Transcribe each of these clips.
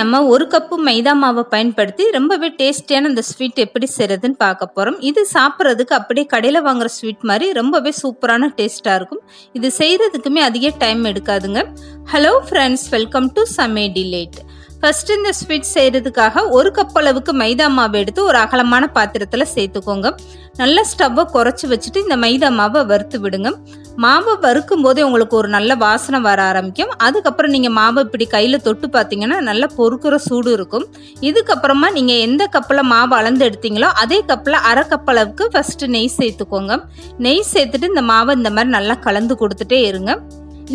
நம்ம ஒரு கப்பு மைதா மாவை பயன்படுத்தி ரொம்பவே டேஸ்டியான அந்த ஸ்வீட் எப்படி செய்கிறதுன்னு பார்க்க போகிறோம் இது சாப்பிட்றதுக்கு அப்படியே கடையில் வாங்குற ஸ்வீட் மாதிரி ரொம்பவே சூப்பரான டேஸ்ட்டாக இருக்கும். இது செய்கிறதுக்குமே அதிக டைம் எடுக்காதுங்க. ஹலோ ஃப்ரெண்ட்ஸ் வெல்கம் டு சமே டிலேட் ஃபர்ஸ்ட் இந்த ஸ்வீட் செய்கிறதுக்காக ஒரு கப் அளவுக்கு மைதா மாவு எடுத்து ஒரு அகலமான பாத்திரத்தில் சேர்த்துக்கோங்க. நல்லா ஸ்டவ்வை குறைச்சி வச்சுட்டு இந்த மைதா மாவை வறுத்து விடுங்க. மாவை வறுக்கும் போதே உங்களுக்கு ஒரு நல்ல வாசனை வர ஆரம்பிக்கும். அதுக்கப்புறம் நீங்கள் மாவை இப்படி கையில் தொட்டு பார்த்தீங்கன்னா நல்லா பொறுக்கிற சூடு இருக்கும். இதுக்கப்புறமா நீங்கள் எந்த கப்பில் மாவு அளந்து எடுத்தீங்களோ அதே கப்பில் அரை கப் அளவுக்கு ஃபஸ்ட்டு நெய் சேர்த்துக்கோங்க. நெய் சேர்த்துட்டு இந்த மாவை இந்த மாதிரி நல்லா கலந்து கொடுத்துட்டே இருங்க.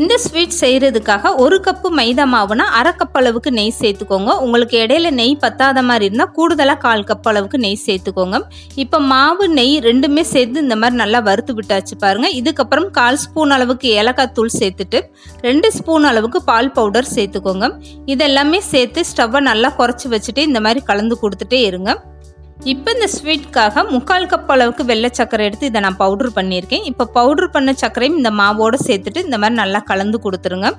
இந்த ஸ்வீட் செய்கிறதுக்காக ஒரு கப்பு மைதா மாவுனா அரை கப் அளவுக்கு நெய் சேர்த்துக்கோங்க. உங்களுக்கு இடையில நெய் பத்தாத மாதிரி இருந்தால் கூடுதலாக கால் கப் அளவுக்கு நெய் சேர்த்துக்கோங்க. இப்போ மாவு நெய் ரெண்டுமே சேர்த்து இந்த மாதிரி நல்லா வறுத்து விட்டாச்சு பாருங்க. இதுக்கப்புறம் கால் ஸ்பூன் அளவுக்கு ஏலக்காய் தூள் சேர்த்துட்டு ரெண்டு ஸ்பூன் அளவுக்கு பால் பவுடர் சேர்த்துக்கோங்க. இதெல்லாமே சேர்த்து ஸ்டவ்வை நல்லா குறைச்சி வச்சுட்டு இந்த மாதிரி கலந்து கொடுத்துட்டே இருங்க. இப்போ இந்த ஸ்வீட்காக முக்கால் கப் அளவுக்கு வெள்ளை சர்க்கரை எடுத்து இதை நான் பவுட்ரு பண்ணியிருக்கேன். இப்போ பவுட்ரு பண்ண சர்க்கரையும் இந்த மாவோடு சேர்த்துட்டு இந்த மாதிரி நல்லா கலந்து கொடுத்துருங்க.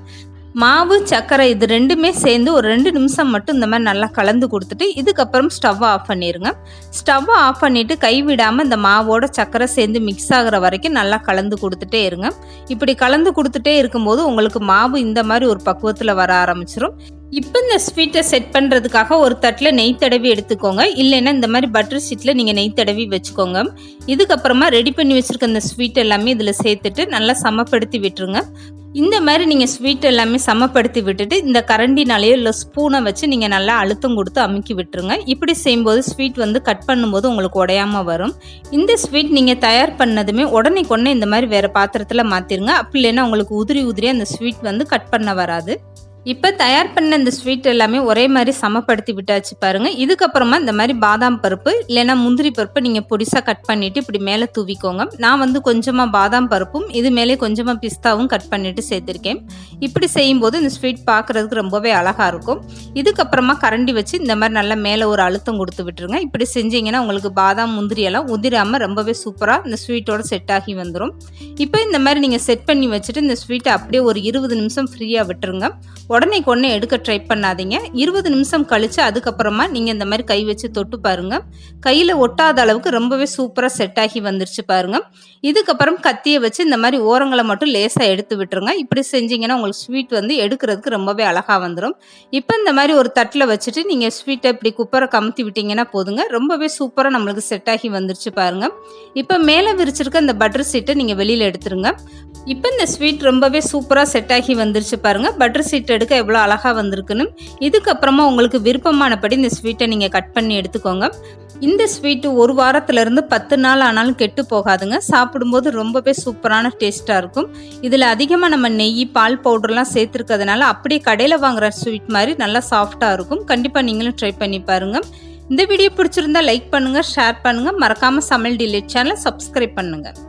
மாவு சர்க்கரை இது ரெண்டுமே சேர்ந்து ஒரு ரெண்டு நிமிஷம் மட்டும் இந்த மாதிரி நல்லா கலந்து கொடுத்துட்டு இதுக்கப்புறம் ஸ்டவ்வை ஆஃப் பண்ணிடுங்க ஸ்டவ்வை ஆஃப் பண்ணிவிட்டு கைவிடாமல் இந்த மாவோட சர்க்கரை சேர்ந்து மிக்ஸ் ஆகிற வரைக்கும் நல்லா கலந்து கொடுத்துட்டே இருங்க. இப்படி கலந்து கொடுத்துட்டே இருக்கும்போது உங்களுக்கு மாவு இந்த மாதிரி ஒரு பக்குவத்தில் வர ஆரம்பிச்சிடும் இப்போ இந்த ஸ்வீட்டை செட் பண்ணுறதுக்காக ஒரு தட்டில் நெய் தடவி எடுத்துக்கோங்க. இல்லைன்னா இந்த மாதிரி பட்டர் ஷீட்டில் நீங்கள் நெய் தடவி வச்சுக்கோங்க. இதுக்கப்புறமா ரெடி பண்ணி வச்சுருக்க இந்த ஸ்வீட் எல்லாமே இதில் சேர்த்துட்டு நல்லா சமப்படுத்தி விட்டுருங்க. இந்த மாதிரி நீங்கள் ஸ்வீட் எல்லாமே சமப்படுத்தி விட்டுட்டு இந்த கரண்டினாலேயோ இல்லை ஸ்பூனை வச்சு நீங்கள் நல்லா அழுத்தம் கொடுத்து அமுக்கி விட்டுருங்க. இப்படி செய்யும்போது ஸ்வீட் வந்து கட் பண்ணும்போது உங்களுக்கு உடையாமல் வரும். இந்த ஸ்வீட் நீங்கள் தயார் பண்ணதுமே உடனே கொண்டே இந்த மாதிரி வேறு பாத்திரத்தில் மாற்றிருங்க அப்படி இல்லைன்னா உங்களுக்கு உதிரி உதிரியாக அந்த ஸ்வீட் வந்து கட் பண்ண வராது. இப்போ தயார் பண்ண இந்த ஸ்வீட் எல்லாமே ஒரே மாதிரி சமப்படுத்தி விட்டாச்சு பாருங்கள் இதுக்கப்புறமா இந்த மாதிரி பாதாம் பருப்பு இல்லைன்னா முந்திரி பருப்பு நீங்கள் பொடிசாக கட் பண்ணிவிட்டு இப்படி மேலே தூவிக்கோங்க. நான் வந்து கொஞ்சமாக பாதாம் பருப்பும் இது மேலே கொஞ்சமாக பிஸ்தாவும் கட் பண்ணிவிட்டு சேர்த்துருக்கேன். இப்படி செய்யும்போது இந்த ஸ்வீட் பார்க்குறதுக்கு ரொம்பவே அழகாக இருக்கும். இதுக்கப்புறமா கரண்டி வச்சு இந்த மாதிரி நல்லா மேலே ஒரு அழுத்தம் கொடுத்து விட்டுருங்க. இப்படி செஞ்சீங்கன்னா உங்களுக்கு பாதாம் முந்திரி எல்லாம் உதிராமல் ரொம்பவே சூப்பராக இந்த ஸ்வீட்டோட செட் ஆகி வந்துடும் இப்போ இந்த மாதிரி நீங்கள் செட் பண்ணி வச்சுட்டு இந்த ஸ்வீட்டை அப்படியே ஒரு இருபது நிமிஷம் ஃப்ரீயாக விட்டுருங்க. உடனே கொடனே எடுக்க ட்ரை பண்ணாதீங்க. இருபது நிமிஷம் கழித்து அதுக்கப்புறமா நீங்கள் இந்த மாதிரி கை வச்சு தொட்டு பாருங்கள் கையில் ஒட்டாத அளவுக்கு ரொம்பவே சூப்பராக செட் ஆகி வந்துருச்சு பாருங்கள் இதுக்கப்புறம் கத்தியை வச்சு இந்த மாதிரி ஓரங்களை மட்டும் லேசாக எடுத்து விட்டுருங்க. இப்படி செஞ்சீங்கன்னா உங்களுக்கு ஸ்வீட் வந்து எடுக்கிறதுக்கு ரொம்பவே அழகாக வந்துடும் இப்போ இந்த மாதிரி ஒரு தட்டில் வச்சுட்டு நீங்கள் ஸ்வீட்டை இப்படி குப்பரை கமுத்தி விட்டீங்கன்னா போதுங்க. ரொம்பவே சூப்பராக நம்மளுக்கு செட் ஆகி வந்துருச்சு பாருங்கள் இப்போ மேலே விரிச்சிருக்க இந்த பட்டர் சீட்டை நீங்கள் வெளியில் எடுத்துருங்க. இப்போ இந்த ஸ்வீட் ரொம்பவே சூப்பராக செட் ஆகி வந்துருச்சு பாருங்கள் பட்டர் சீட் எடுக்க எவ்வளோ அழகாக வந்திருக்குன்னு. இதுக்கப்புறமா உங்களுக்கு விருப்பமானபடி இந்த ஸ்வீட்டை நீங்கள் கட் பண்ணி எடுத்துக்கோங்க. இந்த ஸ்வீட்டு ஒரு வாரத்துலேருந்து பத்து நாள் ஆனாலும் கெட்டு போகாதுங்க. சாப்பிடும்போது ரொம்பவே சூப்பரான டேஸ்ட்டாக இருக்கும். இதில் அதிகமாக நம்ம நெய் பால் பவுடர்லாம் சேர்த்துருக்கிறதுனால அப்படியே கடையில் வாங்குற ஸ்வீட் மாதிரி நல்லா சாஃப்டாக இருக்கும். கண்டிப்பாக நீங்களும் ட்ரை பண்ணி பாருங்கள் இந்த வீடியோ பிடிச்சிருந்தா லைக் பண்ணுங்கள் ஷேர் பண்ணுங்கள் மறக்காமல் சமையல் டிலேட் சேனலை சப்ஸ்கிரைப் பண்ணுங்கள்